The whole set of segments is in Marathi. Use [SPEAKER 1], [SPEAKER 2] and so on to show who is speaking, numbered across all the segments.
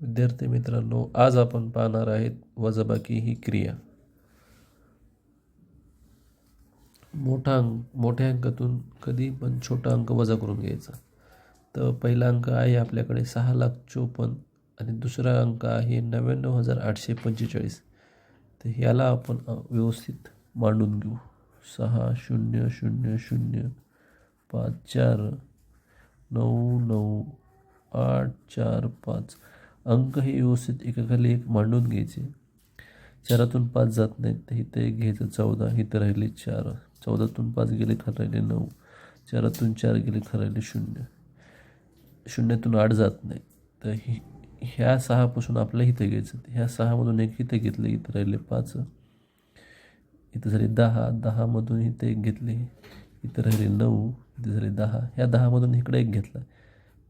[SPEAKER 1] विद्यार्थी मित्रांनो आज आपण पाहणार आहेत वजाबाकी ही क्रिया. मोठा अंक मोठ्या अंकातून कधी पण छोटा अंक वजा करून घ्यायचा. तर पहिला अंक आहे आपल्याकडे सहा लाख चोपन्न आणि दुसरा अंक आहे नव्याण्णव हजार आठशे पंचेचाळीस. तर ह्याला आपण व्यवस्थित मांडून घेऊ. सहा शून्य शून्य शून्य पाच चार नऊ नऊ आठ चार पाच. अंक हे व्यवस्थित एकाखाली एक मांडून घ्यायचे. चारातून पाच जात नाहीत तर इथं एक घ्यायचं चौदा. इथं राहिले चार. चौदातून पाच गेले खरं राहिले नऊ. चारातून चार गेले खरं राहिले शून्य. शून्यातून आठ जात नाही तर ही ह्या सहापासून आपल्या इथं घ्यायचं. ह्या सहामधून एक इथं घेतलं इथं राहिले पाच. इथं झाले दहा. दहामधून इथं एक घेतले इथं राहिले नऊ. इथं झाले दहा. ह्या दहामधून इकडे एक घेतला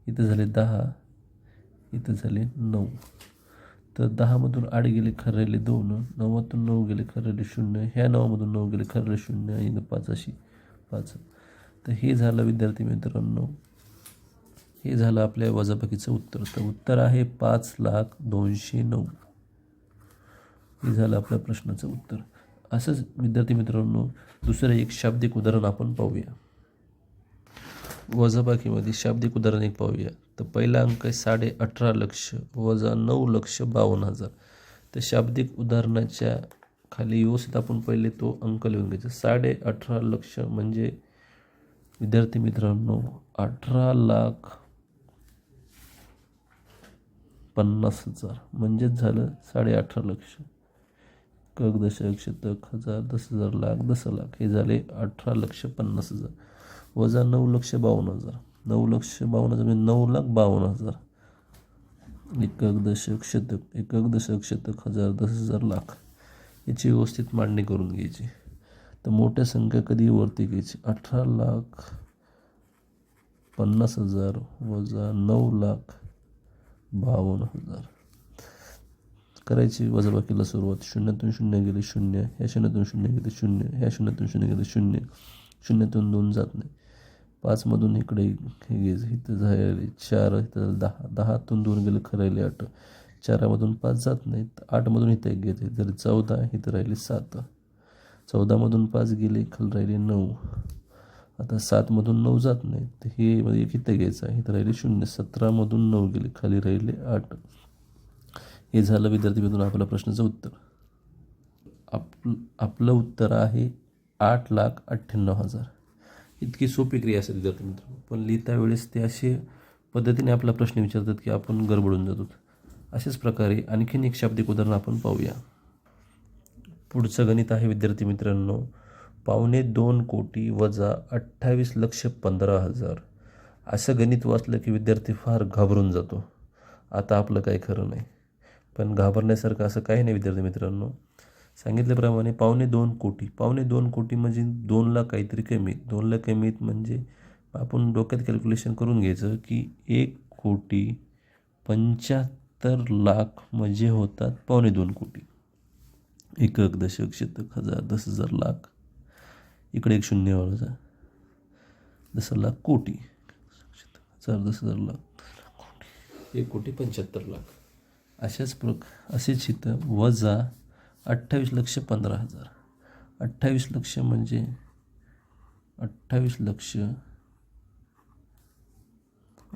[SPEAKER 1] इथं झाले दहा. इथं झाले नऊ. तर दहामधून आठ गेले खरं राहिले दोन नव्वदतून नऊ गेले खरं राहिले शून्य ह्या नवामधून नऊ गेले खरं राहिले शून्य आणि पाच अशी पाच. तर हे झालं विद्यार्थी मित्रांनो हे झालं आपल्या वजाबाकीचं उत्तर. तर उत्तर आहे पाच लाख दोनशे नऊ. हे झालं आपल्या प्रश्नाचं उत्तर. असंच विद्यार्थी मित्रांनो दुसरं एक शाब्दिक उदाहरण आपण पाहूया. वजाबाकीमध्ये शाब्दिक उदाहरण एक पाहूया. तर पहिला अंक आहे साडे अठरा लक्ष वजा नऊ लक्ष बावन्न हजार. तर शाब्दिक उदाहरणाच्या खाली व्यवस्थित आपण पहिले तो अंक लिहून घ्यायचा. साडे अठरा लक्ष म्हणजे विद्यार्थी मित्रांनो अठरा लाख पन्नास हजार. म्हणजेच झालं साडे अठरा लक्ष. कक दशक शतक हजार दस हजार लाख दस लाख. हे झाले अठरा लक्ष पन्नास हजार. वजा नऊ लक्ष बावन्न हजार. नऊ लक्ष बावन्न हजार म्हणजे नऊ लाख बावन्न हजार. एकक दशक शतक एकक दशक शतक हजार दस हजार लाख. याची व्यवस्थित मांडणी करून घ्यायची. तर मोठ्या संख्या कधी वरती घ्यायची? अठरा लाख पन्नास हजार वजा नऊ लाख बावन्न हजार. करायची वजाबाकीला सुरुवात. शून्यातून शून्य गेले शून्य ह्या शून्यातून शून्य गेले शून्य ह्या शून्यातून शून्य गेले शून्य. शून्यातून दोन जात नाही. पाचमधून इकडे हे घ्यायचं इथं झाले चार इथं दहा दहातून दोन गेले खरं राहिले आठ. चारामधून पाच जात नाहीत आठमधून इथं एक घेते तर चौदा इथं राहिले सात. चौदामधून पाच गेले खाली राहिले नऊ. आता सातमधून नऊ जात नाहीत हे म्हणजे एक इथं घ्यायचं आहे. इथं राहिले शून्य सतरामधून नऊ गेले खाली राहिले आठ. हे झालं विद्यार्थीमधून आपल्या प्रश्नाचं उत्तर. आप आपलं उत्तर आहे आठ लाख अठ्ठ्याण्णव हजार. इतकी सोपी क्रिया असते विद्यार्थी मित्र पण लिहिता वेळेस ते असे पद्धतीने आपला प्रश्न विचारतात की आपण गडबडून जातो. अशाच प्रकारे आणखीन एक शाब्दिक उदाहरण आपण पाहूया. पुढचं गणित आहे विद्यार्थी मित्रांनो. पावणे दोन कोटी वजा अठ्ठावीस लक्ष पंधरा हजार. असं गणित वाचलं की विद्यार्थी फार घाबरून जातो. आता आपलं काही खरं नाही. पण घाबरण्यासारखं असं काही नाही विद्यार्थी मित्रांनो. सांगितल्याप्रमाणे पावणे दोन कोटी. पावणे दोन कोटी म्हणजे दोनला काहीतरी कमीत दोनला कमीत म्हणजे आपण डोक्यात कॅल्क्युलेशन करून घ्यायचं की एक कोटी पंच्याहत्तर लाख म्हणजे होतात पावणे दोन कोटी. एकक दशक शतक हजार दस हजार लाख. इकडे एक शून्य वाढचा दस लाख कोटी. शतक हजार दस हजार लाख कोटी. एक कोटी पंच्याहत्तर लाख. अशाच प्रक असेच इथं वजा अठ्ठावीस लक्ष पंधरा हजार. अठ्ठावीस लक्ष म्हणजे अठ्ठावीस लक्ष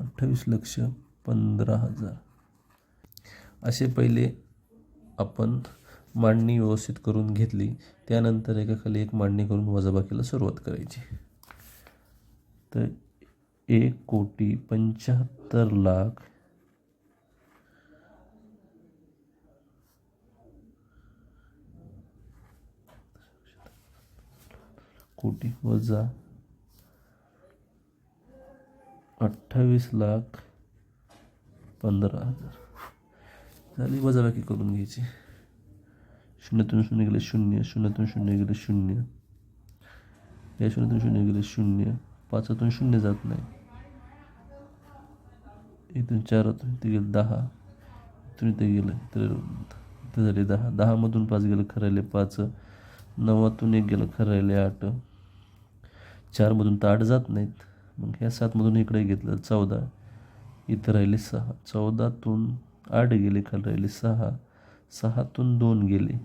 [SPEAKER 1] अठ्ठावीस लक्ष पंधरा हजार. असे पहिले आपण मांडणी व्यवस्थित करून घेतली. त्यानंतर एकाखाली एक मांडणी करून वजाबाकीला सुरुवात करायची. तर एक कोटी पंच्याहत्तर लाख कोटी वजा अठ्ठावीस लाख पंधरा हजार. झाली वजाबाकी करून घ्यायची. शून्यातून शून्य गेले शून्य शून्यातून शून्य गेले शून्य. या शून्यातून शून्य गेले शून्य. पाचातून शून्य जात नाही. इथून चारातून इथे गेलं दहा. इथून इथे गेलं तर इथे झाले दहा. दहामधून पाच गेलं खरायले पाच. नवातून एक गेलं खरायले आठ. चारमधून तर आठ जात नाहीत. मग ह्या सातमधून इकडे घेतलं चौदा. इथं राहिले सहा. चौदातून आठ गेले खाली राहिले सहा. सहातून दोन गेले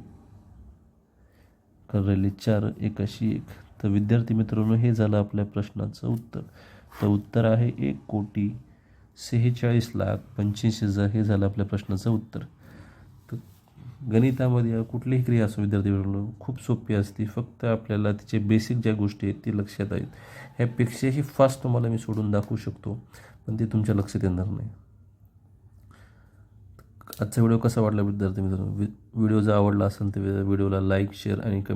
[SPEAKER 1] खाली राहिले चार. एकाशी एक. तर विद्यार्थी मित्रांनो हे झालं आपल्या प्रश्नाचं उत्तर. तर उत्तर आहे एक कोटी सेहेचाळीस लाख पंच्याऐंशी हजार. हे झालं आपल्या प्रश्नाचं उत्तर. गणितामध्ये कुठलीही क्रिया असो विद्यार्थी मित्रांनो खूप सोपी असते. फक्त आपल्याला तिचे बेसिक ज्या गोष्टी आहेत ती लक्षात आहेत. ह्यापेक्षाही फास्ट तुम्हाला मी सोडून दाखवू शकतो पण ते तुमच्या लक्षात येणार नाही. आजचा व्हिडिओ कसा वाटला विद्यार्थी मित्रांनो? व्हिडिओ जर आवडला असेल तर व्हिडिओला लाईक शेअर आणि कमेंट